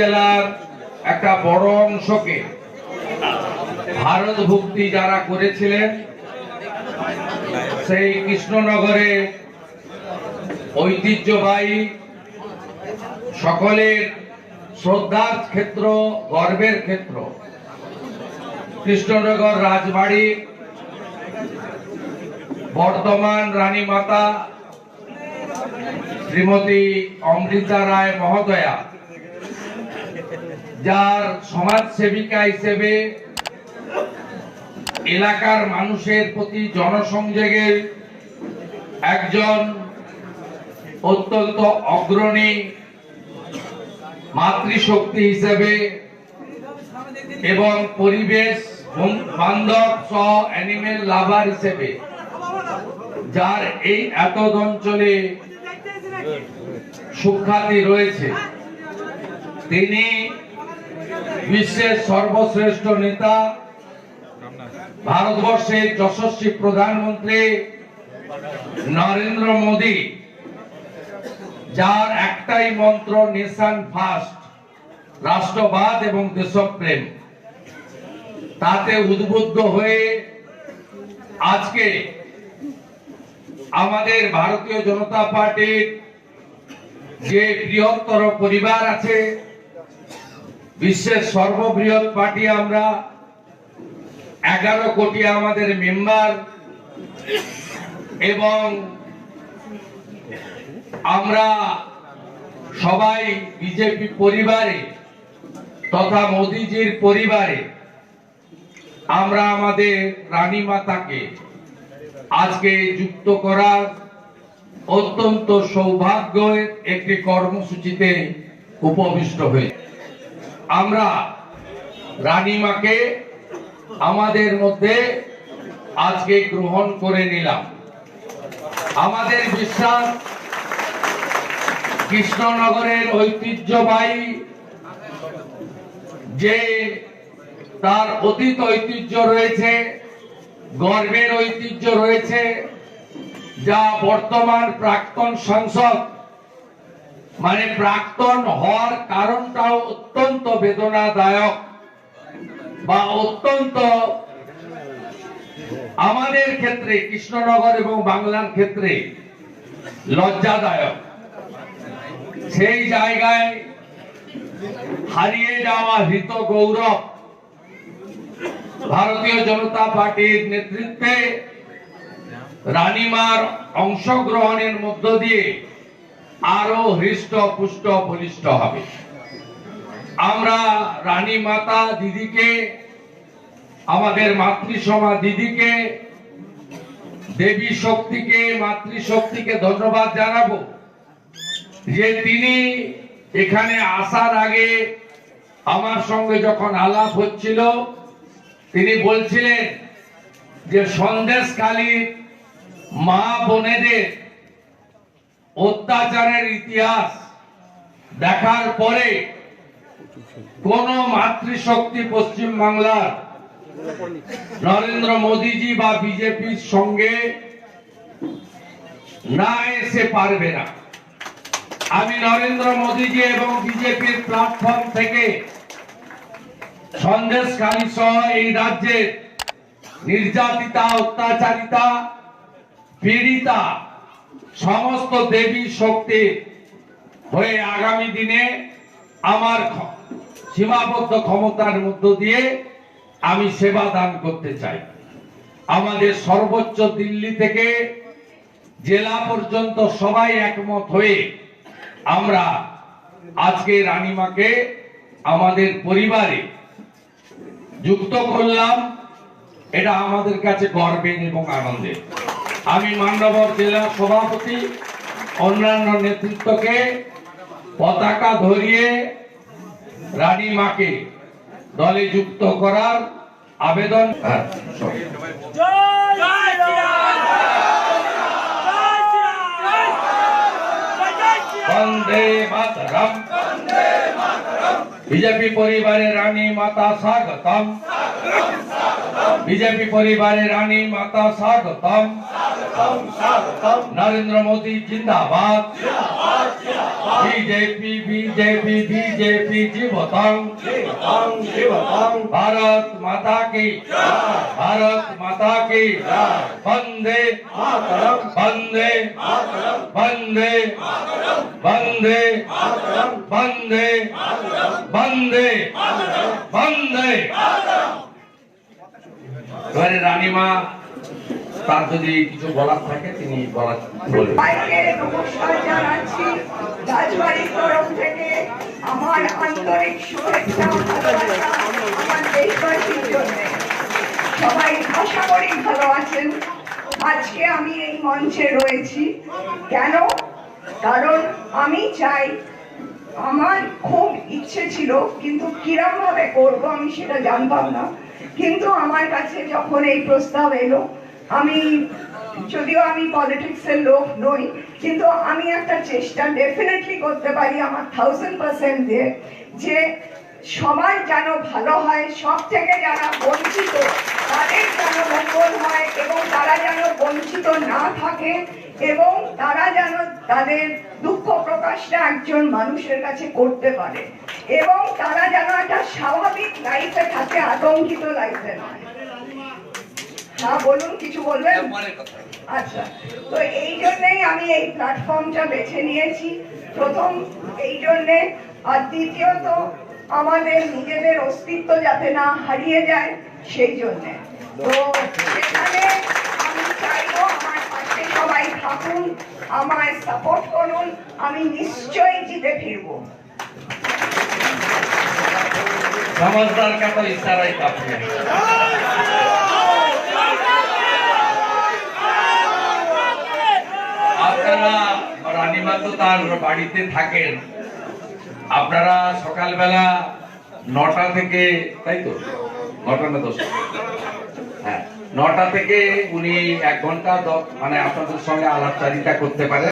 জেলার একটা বড় অংশকে ভারত ভক্তি যারা করেছিলেন, সেই কৃষ্ণনগরে ঐতিহ্যবাহী সকলের শ্রদ্ধার ক্ষেত্র, গর্বের ক্ষেত্র, কৃষ্ণনগর রাজবাড়ি বর্তমান রানীমাতা শ্রীমতী অমৃতা রায় মহোদয়া। যার সমাজ সেবিকা হিসেবে এলাকার মানুষের প্রতি জনসংযোগের একজন অত্যন্ত অগ্রণী মাতৃশক্তি হিসেবে এবং পরিবেশ বান্ধব সহ অ্যানিমেল লাভার হিসেবে, যার এই এত অঞ্চলে সুখ্যাতি রয়েছে। তিনি বিশ্বের সর্বশ্রেষ্ঠ নেতা, ভারতবর্ষের যশস্বী প্রধানমন্ত্রী নরেন্দ্র মোদী, যার একটাই মন্ত্র, নেশন ফার্স্ট রাষ্ট্রবাদ এবং দেশপ্রেম। তাতে উদ্বুদ্ধ হয়ে আজকে আমাদের ভারতীয় জনতা পার্টির যে বৃহত্তর পরিবার আছে বিশ্বের সর্ববৃহৎ পার্টি আমরা। এগারো কোটি আমাদের মেম্বার। এবং আমরা সবাই বিজেপি পরিবারে তথা মোদিজির পরিবারে আমরা আমাদের রানী মাতাকে আজকে যুক্ত করার অত্যন্ত সৌভাগ্যের একটি কর্মসূচিতে উপবিষ্ট হয়ে আমরা রানীমাকে আমাদের মধ্যে আজকে গ্রহণ করে নিলাম। আমাদের বিশ্বাস, কৃষ্ণনগরের ঐতিহ্যবাহী যে তার অতীত ঐতিহ্য রয়েছে, গর্বের ঐতিহ্য রয়েছে, যা বর্তমান প্রাক্তন সংসদ মানে প্রাক্তন হওয়ার কারণটাও বেদনাদায়ক বা অত্যন্ত আমাদের ক্ষেত্রে, কৃষ্ণনগর এবং বাংলার ক্ষেত্রে লজ্জাদায়ক। সেই জায়গায় হারিয়ে যাওয়া হৃত গৌরব ভারতীয় জনতা পার্টির নেতৃত্বে রানীমার অংশগ্রহণের মধ্য দিয়ে আরও হৃষ্ট পুষ্ট বলিষ্ঠ হবে। আমরা রানী মাতা দিদিকে, আমাদের মাতৃসমা দিদিকে, দেবী শক্তিকে, মাতৃশক্তিকে ধন্যবাদ জানাব যে তিনি এখানে আসার আগে আমার সঙ্গে যখন আলাপ হচ্ছিল, তিনি বলছিলেন যে সন্দেশখালী মা বোনেদের অত্যাচারের ইতিহাস দেখার পরে কোন মাতৃশক্তি পশ্চিম বাংলার নরেন্দ্র মোদীজি বা বিজেপির সঙ্গে না এসে পারবে না। আমি নরেন্দ্র মোদীজি এবং বিজেপির প্ল্যাটফর্ম থেকে সন্দেশখালী সহ এই রাজ্যের নির্যাতিতা, অত্যাচারিতা, পীড়িতা, সমস্ত দেবী শক্তির হয়ে আগামী দিনে আমার সীমাবদ্ধ ক্ষমতার মধ্য দিয়ে আমি সেবা দান করতে চাই। আমাদের সর্বোচ্চ দিল্লি থেকে জেলা পর্যন্ত সবাই একমত হয়ে আমরা আজকে রানীমাকে আমাদের পরিবারে যুক্ত করলাম। এটা আমাদের কাছে গর্বের এবং আনন্দের। আমি মান্যবর জেলা সভাপতি, অন্যান্য নেতৃত্বকে পতাকা ধরিয়ে রানী মাকে দলে যুক্ত করার আবেদন বন্দে শ্রীরাম বন্দে মাতরম। বিজেপি পরিবারে রানী মাতা স্বাগতম বিজেপি পরিবারে রানী মাতা স্বাগতম নরেন্দ্র মোদী জিন্দাবাদ BJP BJP BJP জীবতং জীবতং জীবতং Bharat Mata की भारत माता की वंदे মাতরম वंदे মাতরম वंदे वंदे মাতরম वंदे বন্দে বন্দে রানীমা, তার যদি কিছু বলার থাকে, তিনি বলার সবাই আশা করি ভালো আছেন। আজকে আমি এই মঞ্চে রয়েছি কেন? কারণ আমি চাই আমার খুব ইচ্ছে ছিল, কিন্তু কিরম ভাবে করব আমি সেটা জানতাম না। কিন্তু আমার কাছে যখন এই প্রস্তাব এলো, আমি, যদিও আমি পলিটিক্সের লোক নই, কিন্তু আমি একটা চেষ্টা ডেফিনেটলি করতে পারি আমার থাউজেন্ড পার্সেন্ট দিয়ে, যে সবার যেন ভালো হয়, সব থেকে যারা বঞ্চিত, তাদের যেন মঙ্গল হয় এবং তারা যেন বঞ্চিত না থাকে এবং তারা যেন তাদের দুঃখ প্রকাশটা একজন মানুষের কাছে করতে পারে। এবং তারা যেন একটা স্বাভাবিক লাইফে থাকে আতঙ্কিত লাইফে নয়। হ্যাঁ বলুন কিছু বলবেন? আচ্ছা তো এই জন্যেই আমি এই প্ল্যাটফর্মটা বেছে নিয়েছি। প্রথম এই জন্যে। আর দ্বিতীয়ত আমাদের নিজেদের অস্তিত্ব যাতে না হারিয়ে যায় সেই জন্যে। তো সেখানে আমি চাইব আমার পাশে সবাই থাকুন আমায় সাপোর্ট করুন আমি নিশ্চয়ই জিতে ফিরবো समझदार का तो इशारा ही काफी है আপনারা রানীমা তো তার বাড়িতে থাকেন আপনারা সকালবেলা নটা থেকে তাই তো নটা না দশটা হ্যাঁ নটা থেকে উনি এক ঘণ্টা মানে আপনাদের সঙ্গে আলাপচারিতা করতে পারেন।